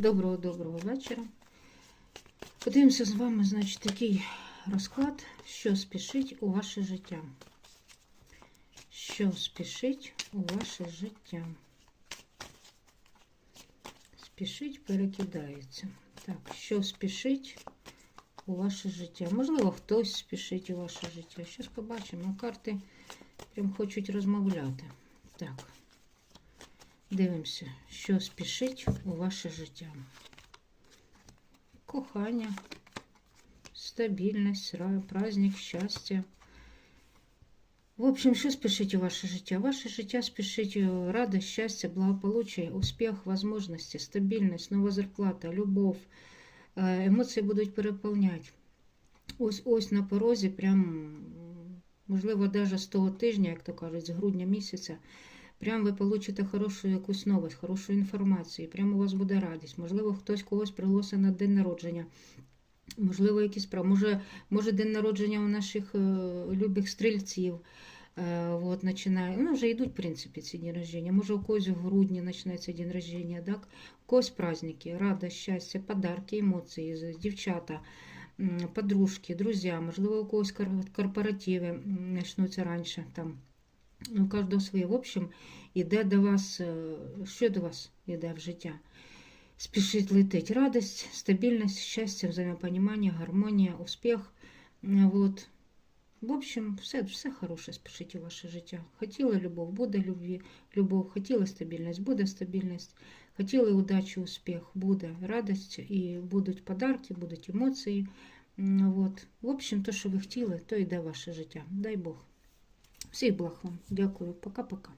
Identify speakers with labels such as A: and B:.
A: Доброго-доброго вечора. Подивимося з вами, значить, такий розклад, що спішить у ваше життя. Що спішить у ваше життя. Спішить, перекидається. Так, що спішить у ваше життя? Можливо, хтось спішить у ваше життя. Щось побачимо. Карти прям хочуть розмовляти. Так. Дивимося, що спішить у ваше життя. Кохання, стабільність, праздник, щастя. В общем, що спішить у ваше життя? Ваше життя спішить у радость, щастя, благополучие, успіх, возможності, стабільність, нова зарплата, любов. Е, Емоції будуть переповняти. Ось ось на порозі, прям, можливо, навіть з того тижня, як то кажуть, з грудня місяця. Прям ви получите хорошу якусь новость, хорошу інформацію. Прямо у вас буде радість. Можливо, хтось когось пригласить на день народження. Можливо, якісь прав. Може, може день народження у наших е, любих стрільців. Е, от, починає. Ну, вже йдуть, в принципі, ці дні рождення. Може, у когось в грудні починається день рождення, так? У когось праздники, радость, щастя, подарки, емоції, дівчата, подружки, друзі. Можливо, у когось корпоративи почнуться раніше. Там. У кожного своє. В общем, іде до вас, що до вас іде в життя. Спішить летить радость, стабільність, щастя, взаємопонімання, гармонія, успіх. Вот. В общем, все, все хороше спішить у ваше життя. Хотіли любов, буде любві, любов, хотіли стабільність, буде стабільність. Хотіли удачу, успіх, буде радість, і будуть подарки, будуть емоції. Вот. В общем, то, що ви хотіли, то йде ваше життя. Дай Бог. Всіх благ вам. Дякую. Пока-пока.